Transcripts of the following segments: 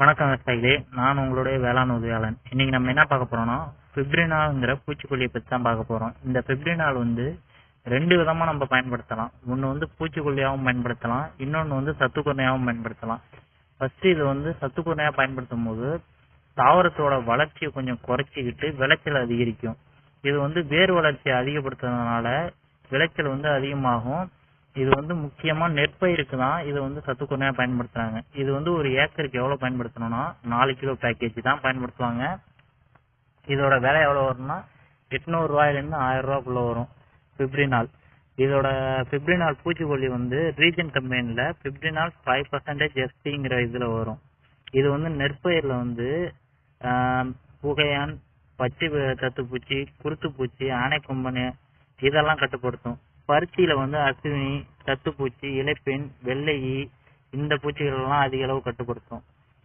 வணக்கம் விவசாயிகளே நான் உங்களுடைய வேளாண் உதவியாளன். இன்னைக்கு நம்ம என்ன பார்க்க போறோம்னா பிப்ரினால்ங்கிற பூச்சிக்கொல்லியை பற்றி தான் பார்க்க போறோம். இந்த பிப்ரினால் வந்து ரெண்டு விதமா நம்ம பயன்படுத்தலாம். ஒன்று வந்து பூச்சிக்கொல்லியாகவும் பயன்படுத்தலாம். இன்னொன்று வந்து சத்துக்குறையாகவும் பயன்படுத்தலாம். ஃபர்ஸ்ட் இது வந்து சத்துக்குறையா பயன்படுத்தும் போது தாவரத்தோட வளர்ச்சியை கொஞ்சம் குறைச்சிக்கிட்டு விளைச்சல் அதிகரிக்கும். இது வந்து வேர் வளர்ச்சியை அதிகப்படுத்துறதுனால விளைச்சல் வந்து அதிகமாகும். இது வந்து முக்கியமா நெற்பயிருக்கு தான் இது வந்து சத்துக்குறையா பயன்படுத்துறாங்க. இது வந்து ஒரு ஏக்கருக்கு எவ்வளவு பயன்படுத்தணும்னா நாலு கிலோ பேக்கேஜ் தான் பயன்படுத்துவாங்க. இதோட விலை எவ்வளவு வரும்னா எட்நூறு ரூபாயிலிருந்து ஆயிரம் ரூபாய்க்குள்ள வரும். பிப்ரினால் இதோட பிப்ரினால் பூச்சிக்கொல்லி வந்து ரீஜன் கம்பெனில பிப்ரினால் ஃபைவ் பர்சன்டேஜ் எஸ்டிங்கிற இதுல வரும். இது வந்து நெற்பயிரில் வந்து புகையான் பச்சை வே- தத்துப்பூச்சி குருத்துப்பூச்சி ஆனைக்கொம்பனு இதெல்லாம் கட்டுப்படுத்தும். பருத்தியில வந்து அசுவினி தத்துப்பூச்சி இலைப்பெண் வெள்ளை ஈ இந்த பூச்சிகள் எல்லாம் அதிக அளவு கட்டுப்படுத்தும்.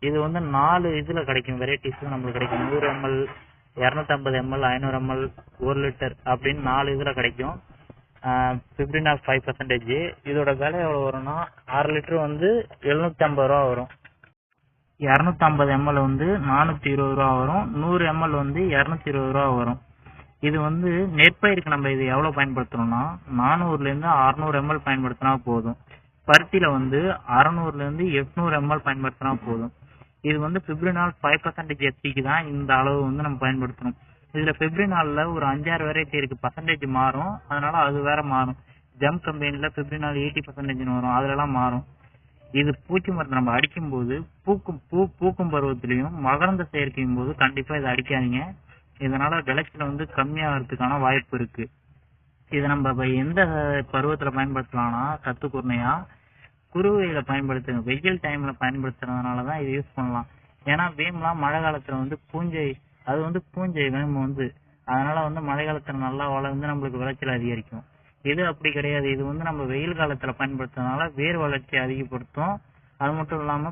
இது வந்து நாலு இதுல கிடைக்கும். வெரைட்டிஸ் நம்மளுக்கு கிடைக்கும். நூறு எம்எல் இரநூத்தம்பது எம்எல் ஐநூறு எம்எல் ஒரு லிட்டர் அப்படின்னு நாலு இதுல கிடைக்கும். பிப்டினால் ஃபைவ் பர்சன்டேஜ் இதோட விலை எவ்வளவு வரும்னா அரை லிட்டர் வந்து எழுநூத்தி ஐம்பது ரூபா வரும். இரநூத்தி ஐம்பது எம்எல் வந்து நானூத்தி இருபது ரூபா வரும். நூறு எம்எல் வந்து இரநூத்தி இருபது ரூபா வரும். இது வந்து நெற்பயிருக்கு நம்ம இது எவ்வளவு பயன்படுத்தணும்னா நானூறுல இருந்து அறுநூறு எம்எல் பயன்படுத்தினா போதும். பருத்தியில வந்து அறுநூறுல இருந்து எட்நூறு எம்எல் பயன்படுத்தினா போதும். இது வந்து பிப்ரினால் ஃபைவ் பர்சன்டேஜ் எஸ்டிக்கு தான் இந்த அளவு வந்து நம்ம பயன்படுத்தணும் இதுல பிப்ரினால்ல ஒரு அஞ்சாறு வெரைட்டி இருக்கு. பர்சன்டேஜ் மாறும். அதனால அது வேற மாறும். ஜம் கம்பெனில பிப்ரினால் எயிட்டி பர்சன்டேஜ் வரும். அதுலலாம் மாறும். இது பூச்சி மருந்து நம்ம அடிக்கும் போது பூக்கும் பூ பூக்கும் பருவத்திலையும் மகரந்த சேர்க்கையும் போது கண்டிப்பா இதை அடிக்காதீங்க. இதனால விளைச்சல் வந்து கம்மியாகிறதுக்கான வாய்ப்பு இருக்கு. இதை நம்ம இப்ப எந்த பருவத்துல பயன்படுத்தலாம்னா சத்து குருணையா குறுவையில பயன்படுத்துங்க. வெயில் டைம்ல பயன்படுத்துறதுனாலதான் இதை இது யூஸ் பண்ணலாம். ஏன்னா வேம்லாம் மழை காலத்துல வந்து பூஞ்சை அது வந்து பூஞ்சை வேம்பு வந்து. அதனால வந்து மழை காலத்துல நல்லா வளர்ந்து நம்மளுக்கு விளைச்சல் அதிகரிக்கும். இது அப்படி கிடையாது. இது வந்து நம்ம வெயில் காலத்துல பயன்படுத்துறதுனால வேர் வளர்ச்சி அதிகப்படுத்தும். அது மட்டும் இல்லாம